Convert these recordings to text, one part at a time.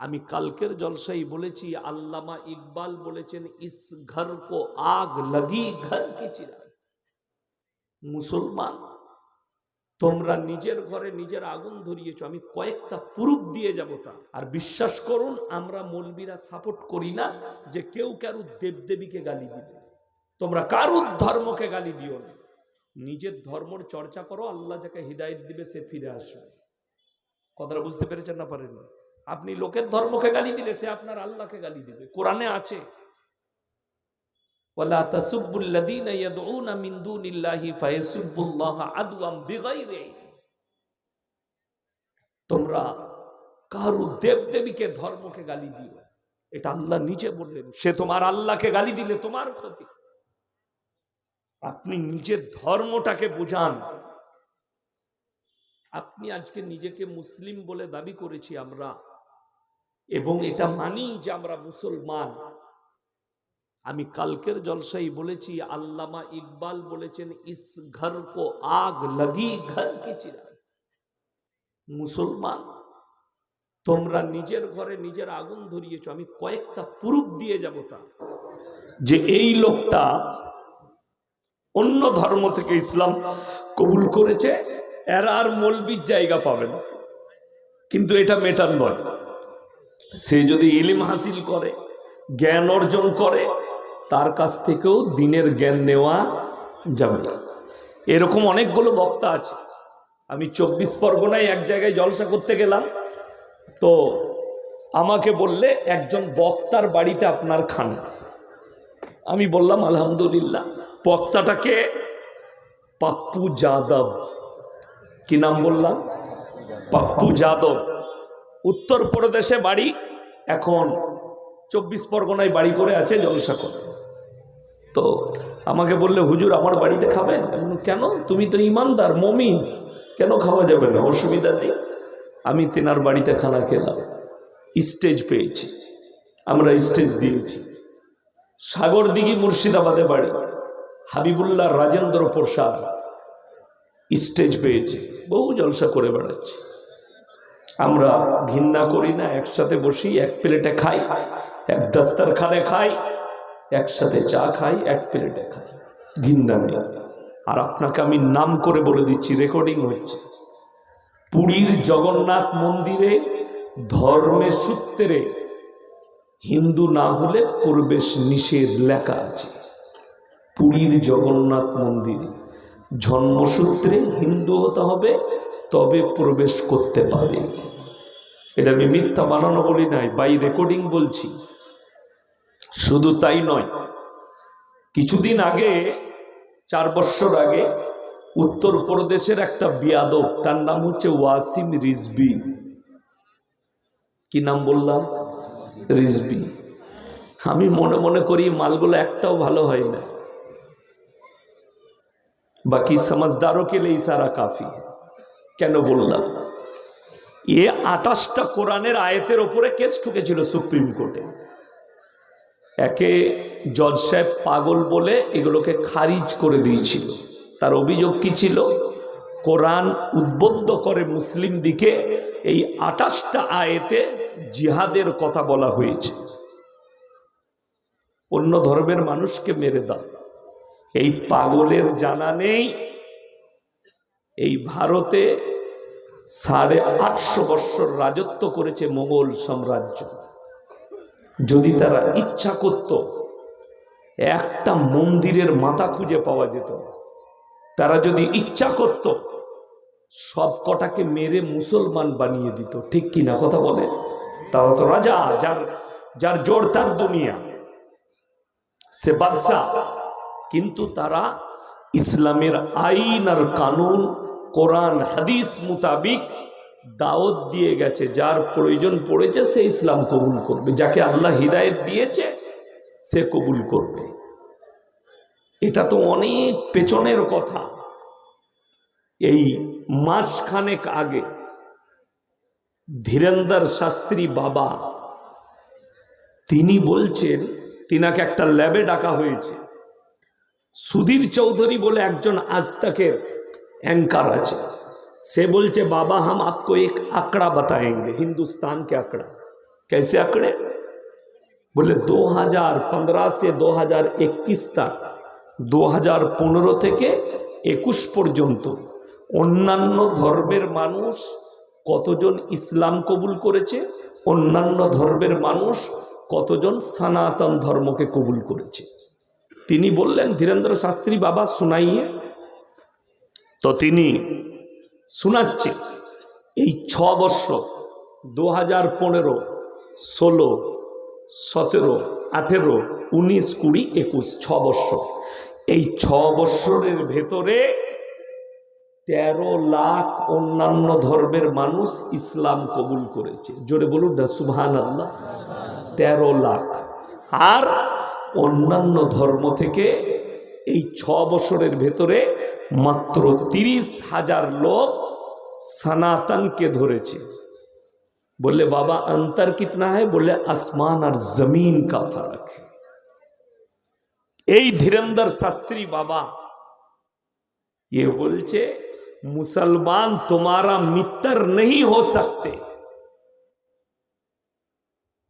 আমি কালকের জলসাই বলেছি, আল্লামা ইকবাল বলেছেন, ইস ঘর কো আগ লাগি ঘর কি চিরাজ? মুসলমান, তোমরা নিজের ঘরে নিজের আগুন ধরিয়েছো, আমি কয়েকটা প্রুফ দিয়ে যাব তা। আর বিশ্বাস করুন, আমরা মৌলবীরা সাপোর্ট করি না যে কেউ কারু দেবদেবীকে গালি দিবে। তোমরা কারুর ধর্মকে গালি দিও না। নিজের ধর্মর চর্চা করো, আল্লাহ যাকে হৃদায়ত দিবে সে ফিরে আসবে। কথাটা বুঝতে পেরেছেন না পারেন আপনি লোকের ধর্মকে গালি দিলে সে আপনার আল্লাহকে গালি দিবে। কোরআনে আছে। ওয়ালা তাসুব্বুল্লাযীনা ইয়াদউনা মিন দুনিল্লাহি ফায়াসুব্বুল্লাহা আদওয়াম বিগাইরি। ইলম। তোমরা কারু দেবদেবীকে ধর্মকে গালি দিও। এটা আল্লাহ নিজে বললেন, সে তোমার আল্লাহকে গালি দিলে তোমার ক্ষতি। আপনি নিজের ধর্মটাকে বুঝান। আপনি আজকে নিজেকে মুসলিম বলে দাবি করেছি আমরা। এবং এটা মানি যে আমরা মুসলমান। আমি কালকের জলসাই বলেছি, আল্লামা ইকবাল বলেছেন, ইস ঘর কো আগ লাগি ঘর কি চিরাজ? মুসলমান, তোমরা নিজের ঘরে নিজের আগুন ধরিয়েছো, আমি কয়েকটা প্রুফ দিয়ে যাব তা যে এই লোকটা অন্য ধর্ম থেকে ইসলাম কবুল করেছে, এরা আর মলবির জায়গা পাবে না। কিন্তু এটা মেটার নয়। সে যদি ইলিম হাসিল করে, জ্ঞান অর্জন করে, তার কাছ থেকেও দিনের জ্ঞান নেওয়া যাবে না। এরকম অনেকগুলো বক্তা আছে। আমি চব্বিশ পরগনায় এক জায়গায় জলসা করতে গেলাম। তো আমাকে বললে, একজন বক্তার বাড়িতে আপনার খান আমি বললাম, আলহামদুলিল্লাহ। বক্তাটাকে পাপ্পু যাদব, কি নাম বললাম? পাপ্পু যাদব। উত্তরপ্রদেশে বাড়ি, এখন চব্বিশ পরগনায় বাড়ি করে আছে জলসা করে তো আমাকে বললে, হুজুর, আমার বাড়িতে খাবেন? কেন? তুমি তো ইমানদার, মমিন। কেন খাওয়া যাবে না? অসুবিধা নেই। আমি তেনার বাড়িতে খানা খেলাম। স্টেজ পেয়েছি। আমরা স্টেজ দিয়েছি। সাগর দিঘি মুর্শিদাবাদে বাড়ি। হাবিবুল্লাহ রাজেন্দ্র প্রসাদ স্টেজ পেয়েছি। বহু জলসা করে বেড়াচ্ছি। আমরা ঘৃণা করি না, একসাথে বসি, এক প্লেটে খাই, এক দাস্তার খানে খাই, একসাথে চা খাই, এক প্লেটে খাই। ঘৃণা নেই। আর আপনাকে আমি নাম করে বলে দিচ্ছি, রেকর্ডিং হচ্ছে। পুরীর জগন্নাথ মন্দিরে ধর্মের সূত্রে, হিন্দু না হলে প্রবেশ নিষেধ লেখা আছে। পুরীর জগন্নাথ মন্দিরে জন্মসূত্রে হিন্দু হতে হবে তবে প্রবেশ করতে পারে। এটা আমি মিথ্যা বানানো বলি নাই বাই রেকর্ডিং বলছি। শুধু তাই নয়, কিছুদিন আগে, চার বছর আগে, উত্তরপ্রদেশের একটা বিয়াদক তার নাম হচ্ছে ওয়াসিম রিজবি কি নাম বললাম? রিজবি আমি মনে মনে করি মালগুলো একটাও ভালো হয় না। বাকি সমাজদারও কেলে ইশারা কাফি। কেন বললাম? এ আঠাশটা কোরআনের আয়াতের ওপরে কেস ঠুকেছিল সুপ্রিম কোর্টে। একে জজ সাহেব পাগল বলে এগুলোকে খারিজ করে দিয়েছিল। তার অভিযোগ কি ছিল? কোরআন উদ্বুদ্ধ করে মুসলিম দিকে এই আঠাশটা আয়েতে জিহাদের কথা বলা হয়েছে। অন্য ধর্মের মানুষকে মেরে দাও। এই পাগলের জানা নেই। এই ভারতে সাড়ে আটশো বৎসর রাজত্ব করেছে মোগল সাম্রাজ্য। যদি তারা ইচ্ছা করত, একটা মন্দিরের মাথা খুঁজে পাওয়া যেত। তারা যদি ইচ্ছা করত, সব কটাকে মেরে মুসলমান বানিয়ে দিত। ঠিক কি না কথা বলে? তারা তো রাজা, যার যার জোর তার দুনিয়া। সে বাদশাহ। কিন্তু তারা ইসলামের আইন আর কানুন কোরআন, হাদিস মোতাবিক দাওয়াত দিয়ে গেছে, যার প্রয়োজন পড়েছে সে ইসলাম কবুল করবে। যাকে আল্লাহ হিদায়ত দিয়েছে, সে কবুল করবে। এটা তো অনেক পেছনের কথা। এই মাসখানেক আগে ধীরেন্দর শাস্ত্রী বাবা, তিনি বলছেন, তিনাকে একটা ল্যাবে ডাকা হয়েছে। সুধীর চৌধুরী বলে একজন আজ আজতাকের অ্যাঙ্কার আছে সে বলছে বাবা হাতকে এক আঁকড়া বাতায়ে হিন্দুস্তানকে আঁকড়া एक আঁকড়ে বলে দু হাজার পনেরো সে দু হাজার 2015 से দু হাজার পনেরো থেকে 21 পর্যন্ত অন্যান্য ধর্মের মানুষ কতজন ইসলাম কবুল করেছে অন্যান্য ধর্মের মানুষ কতজন সনাতন ধর্মকে কবুল করেছে। তিনি বললেন, ধীরেন্দ্র শাস্ত্রী, বাবা, শুনাইয়ে তো তিনি শোনাচ্ছে এই ছ বৎসর দু হাজার পনেরো, ষোলো, সতেরো, আঠেরো, উনিশ, কুড়ি, একুশ, ছ বৎসর। এই ছ বৎসরের ভেতরে তেরো লাখ অন্যান্য ধর্মের মানুষ ইসলাম কবুল করেছে। জোরে বলুন না সুবহান আল্লাহ তেরো লাখ। আর অন্যান্য ধর্ম থেকে এই ছ বছরের ভেতরে মাত্র তিরিশ হাজার লোক সনাতনকে ধরেছে। বললে, বাবা अंतर कितना है বললে, আসমান আর জমিন কা ফরক এই ধীরেন্দর শাস্ত্রী বাবা ये বলছে, মুসলমান তোমারা মিত্র नहीं हो सकते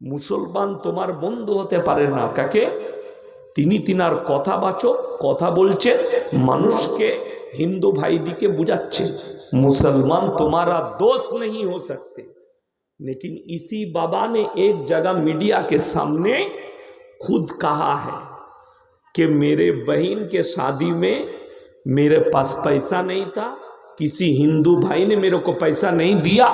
মুসলমান তোমার বন্ধু হতে পারে না। কাকে? তিনি তিনার কথা বাচক কথা বলছেন মানুষকে হিন্দু ভাইদিকে বুঝাচ্ছেন मुसलमान तुम्हारा दोस्त नहीं हो सकते लेकिन इसी बाबा ने एक जगह मीडिया के सामने खुद कहा है कि मेरे बहन के शादी में मेरे पास पैसा नहीं था किसी हिंदू भाई ने मेरे को पैसा नहीं दिया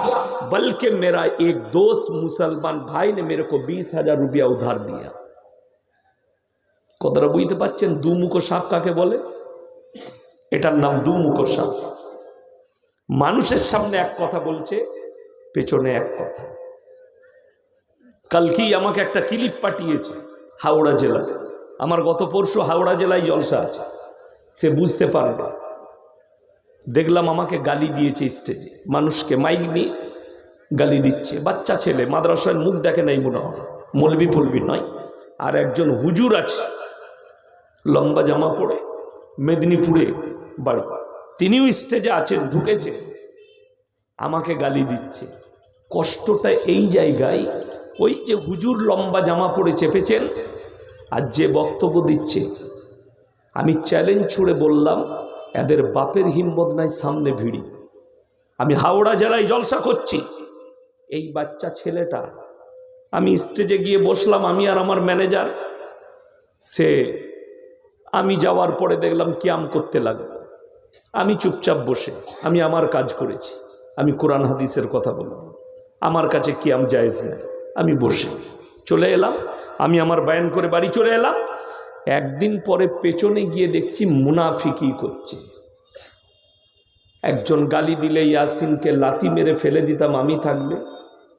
बल्कि मेरा एक दोस्त मुसलमान भाई ने मेरे को बीस हजार रुपया उधार दिया কথাটা বুঝতে পাচ্ছেন দুমুখো সাপ কাকে বলে? এটার নাম দুমুখো সাপ। মানুষের সামনে এক কথা বলছে, পেছনে এক কথা। কালকেই আমাকে একটা ক্লিপ পাঠিয়েছে হাওড়া জেলা? আমার গত পরশু হাওড়া জেলায় জলসা আছে। সে বুঝতে পারবে। দেখলাম আমাকে গালি দিয়েছে স্টেজে। মানুষকে মাইক নিয়ে গালি দিচ্ছে। বাচ্চা ছেলে মাদ্রাসায় মুখ দেখে নাই মনে হয়। মলবি ফলবি নয়। আর একজন হুজুর আছে। লম্বা জামা পরে মেদিনীপুরে বাড়ি। তিনিও স্টেজে আছেন, ঢুকেছে। আমাকে গালি দিচ্ছে। কষ্টটা এই জায়গায়, ওই যে হুজুর লম্বা জামা পরে চেপেছেন আর যে বক্তব্য দিচ্ছে। আমি চ্যালেঞ্জ ছুড়ে বললাম, এদের বাপের হিম্মত নাই সামনে ভিড়ি। আমি হাওড়া জেলায় জলসা করছি। এই বাচ্চা ছেলেটা, আমি স্টেজে গিয়ে বসলাম, আমি আর আমার ম্যানেজার সে আমি যাওয়ার পরে দেখলাম ক্যাম করতে লাগল। আমি চুপচাপ বসে, আমি আমার কাজ করেছি। আমি কোরআন হাদিসের কথা বলব আমার কাছে কিয়াম জায়েজ নেই। আমি বসে চলে এলাম। আমি আমার বায়ান করে বাড়ি চলে এলাম। একদিন পরে পেছনে গিয়ে দেখছি মুনাফিকি করছে। একজন গালি দিলে ইয়াসিনকে লাথি মেরে ফেলে দিতাম, আমি থাকলে।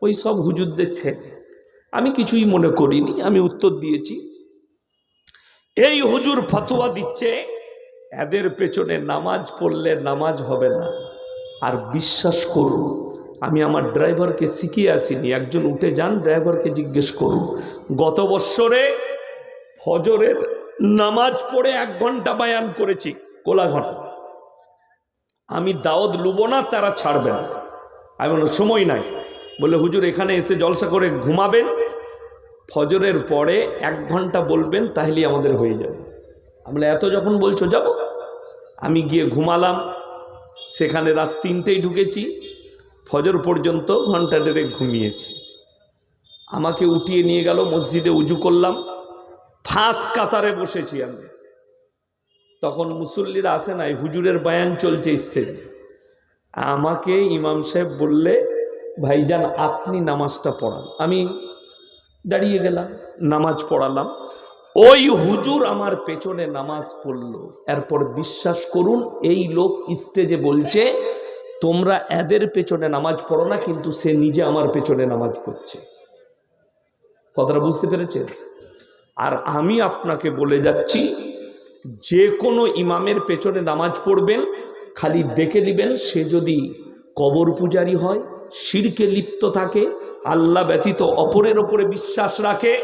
ওই সব হুজুরদের ছেলে। আমি কিছুই মনে করিনি। আমি উত্তর দিয়েছি এই হুজুর ফতোয়া দিচ্ছে, এদের পেছনে নামাজ পড়লে নামাজ হবে না। আর বিশ্বাস করুন, আমি আমার ড্রাইভারকে শিখিয়ে আসিনি, একজন উঠে যান, ড্রাইভারকে জিজ্ঞেস করুন, গত বৎসরে ফজরের নামাজ পড়ে এক ঘণ্টা বায়ান করেছি, কোলাঘাট। আমি দাওয়াত লুব না, তারা ছাড়বে না। আমি সময় নাই। বলে হুজুর, এখানে এসে জলসা করে ঘুমাবেন ফজরের পরে এক ঘণ্টা বলবেন, তাহলেই আমাদের হয়ে যাবে। আমরা এত যখন বলছো, যাব। আমি গিয়ে ঘুমালাম, সেখানে রাত তিনটেই ঢুকেছি, ফজর পর্যন্ত ঘণ্টা দেড়েক ঘুমিয়েছি। আমাকে উঠিয়ে নিয়ে গেল, মসজিদে উজু করলাম, ফাঁস কাতারে বসেছি আমি। তখন মুসল্লিরা আসে নাই, হুজুরের বায়ান চলছে স্টেজে আমাকে ইমাম সাহেব বললে, ভাইজান, আপনি নামাজটা পড়ান। আমি দাঁড়িয়ে গেলাম, নামাজ পড়ালাম। ওই হুজুর আমার পেছনে নামাজ পড়ল। এরপর বিশ্বাস করুন, এই লোক স্টেজে বলছে, তোমরা এদের পেছনে নামাজ পড়ো না, কিন্তু সে নিজে আমার পেছনে নামাজ পড়ছে। কথাটা বুঝতে পেরেছেন? আর আমি আপনাকে বলে যাচ্ছি, যে কোনো ইমামের পেছনে নামাজ পড়বেন, খালি দেখে দিবেন, সে যদি কবর পূজারি হয়, শিরকে লিপ্ত থাকে আল্লাহ ব্যতীত অপরের ওপরে বিশ্বাস রাখে।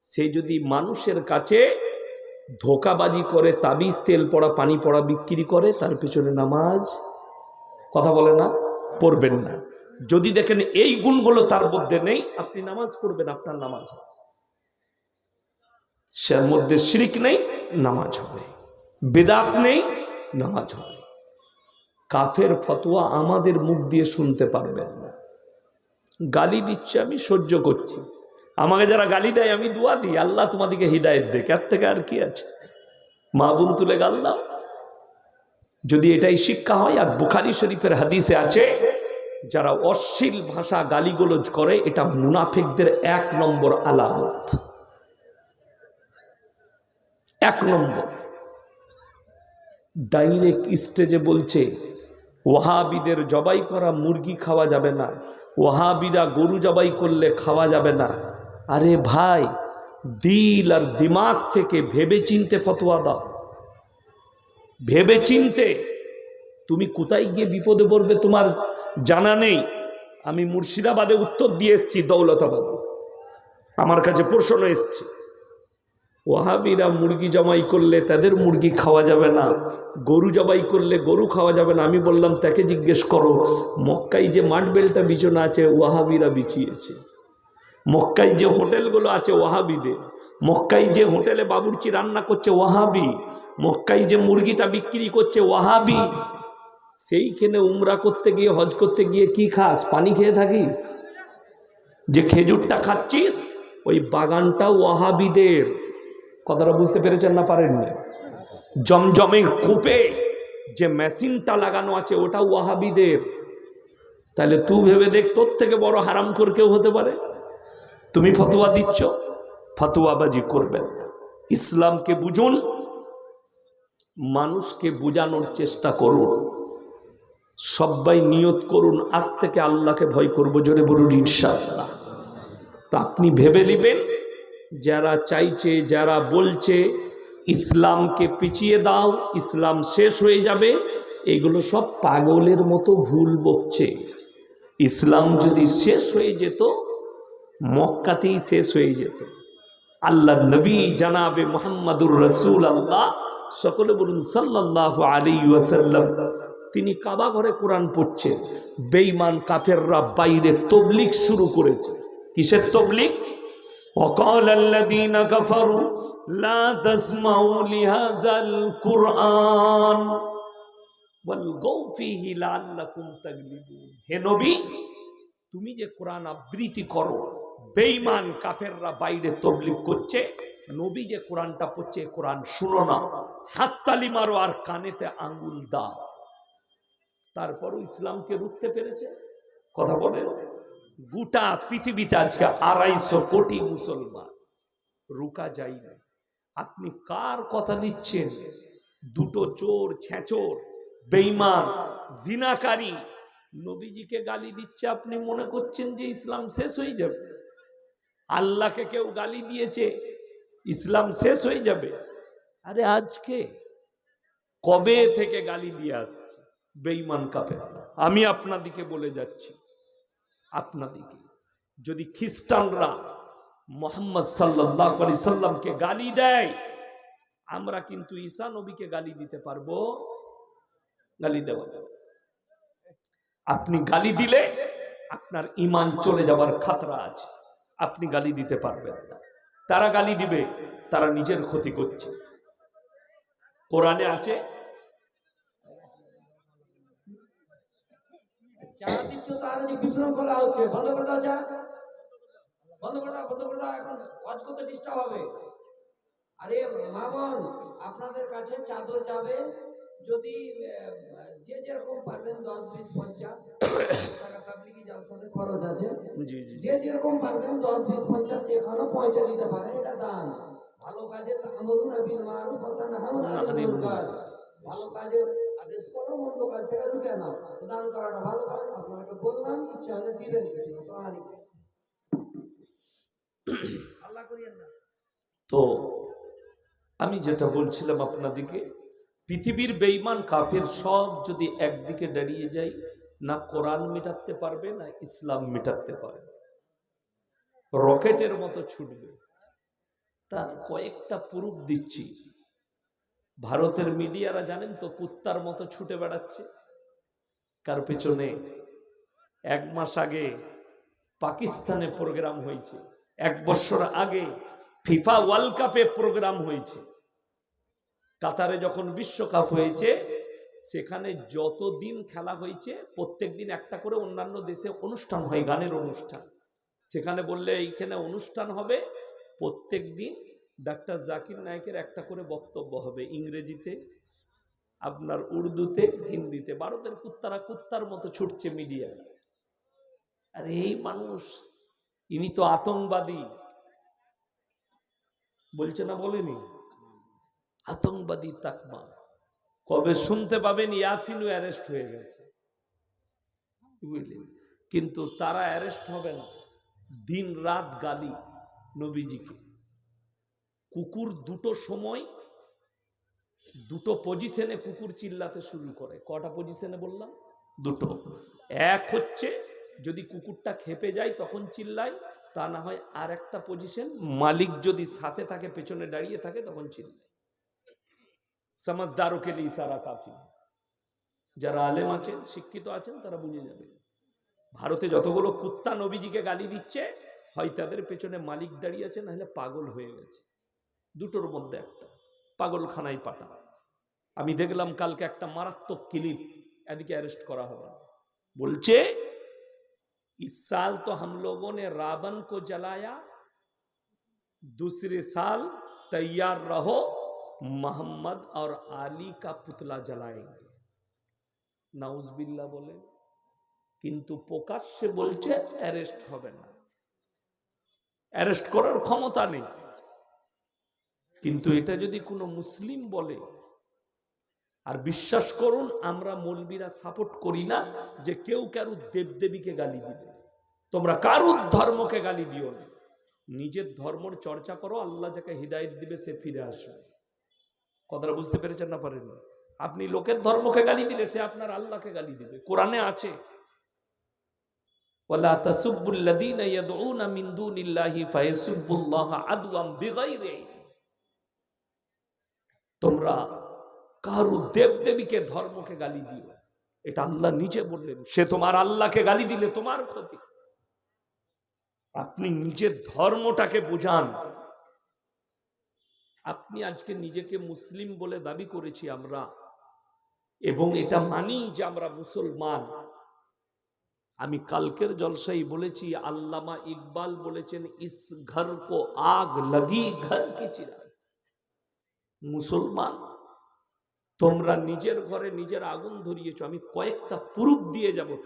সে যদি মানুষের কাছে ধোকাবাজি করে, তাবিজ, তেল পড়া, পানি পড়া বিক্রি করে, তার পেছনে নামাজ? কথা বলে না? পড়বেন না। যদি দেখেন এই গুণগুলো তার মধ্যে নেই, আপনি নামাজ পড়বেন, আপনার নামাজ হবে। সে মধ্যে শিরিক নেই, নামাজ হবে। বেদাত নেই, নামাজ হবে। কাফের ফতোয়া আমাদের মুখ দিয়ে শুনতে পারবেন না। গালি দিচ্ছে, আমি সহ্য করছি। আমাকে যারা গালি দেয়, আমি দোয়া দিই। আল্লাহ তোমাদেরকে হৃদায়ত দেখ এর থেকে আর কি আছে? মা বোন তুলে গাল দাও। যদি এটাই শিক্ষা হয়, আর বুখারি শরীফের হাদিসে আছে, যারা অশ্লীল ভাষা গালিগোলজ করে, এটা মুনাফিকদের এক নম্বর আলামত। এক নম্বর। ডাইরেক্ট স্টেজে বলছে ওয়াহাবিদের জবাই করা মুরগি খাওয়া যাবে না। ওয়াহাবিরা গরু জবাই করলে খাওয়া যাবে না। আরে ভাই, দিল আর দিমাগ থেকে ভেবে চিনতে ফতোয়া দাও। ভেবে চিনতে তুমি কোথায় গিয়ে বিপদে পড়বে তোমার জানা নেই। আমি মুর্শিদাবাদে উত্তর দিয়ে এসছি, দৌলতাবাদে। আমার কাছে প্রশ্ন এসছে। ওয়াহাবিরা মুরগি জমাই করলে তাদের মুরগি খাওয়া যাবে না। গরু জবাই করলে গরু খাওয়া যাবে না। আমি বললাম, তাকে জিজ্ঞেস করো মক্কাই যে মাঠ বেলটা বিছানা আছে, ওয়াহাবিরা বিছিয়েছে। মক্কাই যে হোটেলগুলো আছে, ওয়াহাবিদের। মক্কাই যে হোটেলে বাবুর্চি রান্না করছে, ওয়াহাবি। মক্কাই যে মুরগিটা বিক্রি করছে, ওয়াহাবি। সেইখানে উমরা করতে গিয়ে, হজ করতে গিয়ে কি খাস? পানি খেয়ে থাকিস? যে খেজুরটা খাচ্ছিস, ওই বাগানটা ওয়াহাবিদের। কথাটা বুঝতে পেরেছেন না পারেননি? জমজমে কূপে যে মেশিনটা লাগানো আছে, ওটা ওয়াহাবিদের। তাহলে তুই ভেবে দেখ, তোর থেকে বড় হারাম কর কেউ হতে পারে? তুমি ফতোয়া দিচ্ছ, ফতোয়াবাজি করবেন ইসলামকে বুঝুন, মানুষকে বোঝানোর চেষ্টা করুন। সবাই নিয়ত করুন, আজ থেকে আল্লাহকে ভয় করব জোরে বলুন ইনশাআল্লাহ। তা আপনি ভেবে নেবেন যারা চাইছে, যারা বলছে, ইসলামকে পিছিয়ে দাও, ইসলাম শেষ হয়ে যাবে, এগুলো সব পাগলের মতো ভুল বকছে। ইসলাম যদি শেষ হয়ে যেত, মক্কাতেই শেষ হয়ে যেত। আল্লাহ নবী জানাবে মোহাম্মদুর রসুল আল্লাহ সকলে বলুন সাল্লাহ আলী ওয়াসাল্লাম। তিনি কাবা ঘরে কোরআন পড়ছেন। বেঈমান কাফেররা বাইরে তবলিক শুরু করেছে। কিসের তবলিক وقال الذين كفروا لا تسمعوا لهذا القرآن والغوا فيه لعلكم تغلبون হে নবী তুমি যে কোরআন আবৃত্তি করো বেঈমান কাফেররা বাইরে তবলিগ করছে নবী যে কোরআনটা পড়ছে এ কোরআন শুনো না হাততালি মারো আর কানেতে আঙ্গুল দাও তারপরও ইসলামকে রুখতে পেরেছে কথা বলে গোটা পৃথিবীতে আজকে আড়াইশো কোটি মুসলমান। রুকা যাই না আপনি কার কথা নিচ্ছেন দুটো চোর, ছেঁচোর বেইমান জিনাকারী। নবীজিকে গালি দিচ্ছে, আপনি মনে করছেন যে ইসলাম শেষ হয়ে যাবে? আল্লাহকে কেউ গালি দিয়েছে, ইসলাম শেষ হয়ে যাবে? আরে আজকে কবে থেকে গালি দিয়ে আসছে? বেইমান কাপে আমি আপনাদিকে বলে যাচ্ছি আপনাদিকে। যদি খ্রিস্টানরা মোহাম্মদ সাল্লাহ সাল্লামকে গালি দেয়, আমরা কিন্তু ঈসা নবীকে গালি দিতে পারব, গালি দেওয়া যাবে। আপনি গালি দিলে আপনার ইমান চলে যাবার খাতরা আছে, আপনি গালি দিতে পারবেন না। তারা গালি দিবে, তারা নিজের ক্ষতি করছে। কোরআনে আছে চা দিচ্ছ তার যে বিশৃঙ্খলা হচ্ছে বন্ধ করে দাও চা বন্ধ করে দাও বন্ধ করে দাও এখন ওয়াজ করতে ডিস্টার্ব হবে। আরে মা বোন আপনাদের কাছে চাদর যাবে যদি যে যেরকম পারবেন দশ বিশ পঞ্চাশ টাকা তাবলিগি জালসাতে খরচ আছে? যে যেরকম পারবেন দশ বিশ পঞ্চাশ এখানেও পৌঁছে দিতে পারে এটা দান। ভালো কাজে আমরুন আবিল মারুফ কথা না ভালো কাজে মন্দ কাজ থেকে রুকে নাও। দান করাটা ভালো কাজ আপনাকে বললাম ইচ্ছা হলে দিবেন কিছু আসসালামু আলাইকুম। আল্লাহ করিয়েন না। তো আমি যেটা বলছিলাম আপনাদিকে পৃথিবীর বেইমান কাফের সব যদি একদিকে দাঁড়িয়ে যায় না কোরআন মেটাতে পারবে না ইসলাম মেটাতে পারবে। রকেটের মতো ছুটবে। তার কয়েকটা প্রুফ দিচ্ছি। ভারতের মিডিয়ারা জানেন তো, কুত্তার মতো ছুটে বেড়াচ্ছে। কার পেছনে? এক মাস আগে পাকিস্তানে প্রোগ্রাম হয়েছে। এক বছর আগে ফিফা ওয়ার্ল্ড কাপে প্রোগ্রাম হয়েছে। কাতারে যখন বিশ্বকাপ হয়েছে, সেখানে যত দিন খেলা হয়েছে প্রত্যেক দিন একটা করে অন্যান্য দেশে অনুষ্ঠান হয়, গানের অনুষ্ঠান। সেখানে বললে এইখানে অনুষ্ঠান হবে প্রত্যেক দিন ডাক্তার জাকির নায়কের একটা করে বক্তব্য হবে ইংরেজিতে, আপনার উর্দুতে, হিন্দিতে। ভারতের কুত্তারা কুত্তার মতো ছুটছে মিডিয়ায় আর এই মানুষ, ইনি তো আতঙ্কবাদী। বলছে না বলেনি? আতঙ্কবাদী তাকমা। কবে শুনতে পাবেন ইয়াসিনও অ্যারেস্ট হয়ে গেছে। বুঝলেন? কিন্তু তারা অ্যারেস্ট হবে না। দিন রাত গালি নবীজিকে। কুকুর দুটো সময় দুটো পজিশনে কুকুর চিল্লাতে শুরু করে। কটা পজিশনে বললাম? দুটো। এক হচ্ছে যদি কুকুরটা খেপে যায় তখন চিল্লায়, তা না হয় আর একটা পজিশন মালিক যদি সাথে থাকে, পেছনে দাঁড়িয়ে থাকে তখন চিল্লায়। সমাজদারোকে ইশারা কাফি। যারা আলেম আছেন, শিক্ষিত আছেন, তারা বুঝে যাবে। ভারতে যতগুলো কুত্তা নবীজিকে গালি দিচ্ছে, হয় তাদের পেছনে মালিক দাঁড়িয়ে আছে, নাহলে পাগল হয়ে গেছে। দুটোর মধ্যে একটা পাগলখানায় পাঠা আমি দেখলাম কালকে একটা মারাত্মক ক্লিপ এদিকে অ্যারেস্ট করা হবে বলছে इस साल तो हम लोगों ने रावण को जलाया दूसरे साल तैयार रहो मोहम्मद और आली का पुतला जलाएंगे নাউজবিল্লা বলে কিন্তু প্রকাশ্যে বলছে অ্যারেস্ট হবে না অ্যারেস্ট করার ক্ষমতা নেই কিন্তু এটা যদি কোনো মুসলিম বলে, আর বিশ্বাস করুন, আমরা মৌলবীরা সাপোর্ট করি না যে কেউ কারু দেবদেবীকে গালি দিবে। তোমরা কারুর ধর্মকে গালি দিও না। নিজের ধর্মর চর্চা করো, আল্লাহ যাকে হৃদায়ত দিবে সে ফিরে আসবে। কথাটা বুঝতে পেরেছেন না পারেন আপনি লোকের ধর্মকে গালি দিলে সে আপনার আল্লাহকে গালি দিবে। কোরআনে আছে, ওয়ালা তাসুব্বুল্লাযীনা ইয়াদউনা মিন দুনিল্লাহি ফায়াসুব্বুল্লাহা আদওয়াম বিগাইরি। তোমরা কারু দেবদেবীকে ধর্মকে গালি দিও। এটা আল্লাহ নিজে বললেন, সে তোমার আল্লাহকে গালি দিলে তোমার ক্ষতি। আপনি নিজের ধর্মটাকে বুঝান। আপনি আজকে নিজেকে মুসলিম বলে দাবি করেছি আমরা, এবং এটা মানি যে আমরা মুসলমান। আমি কালকের জলসাই বলেছি, আল্লামা ইকবাল বলেছেন, ইস ঘর কো আগ লাগি, ঘর কি চিরাগ মুসলমান তোমরা নিজের ঘরে নিজের আগুন ধরিয়েছ আমি কয়েকটা পুরুপ দিয়ে যাব তা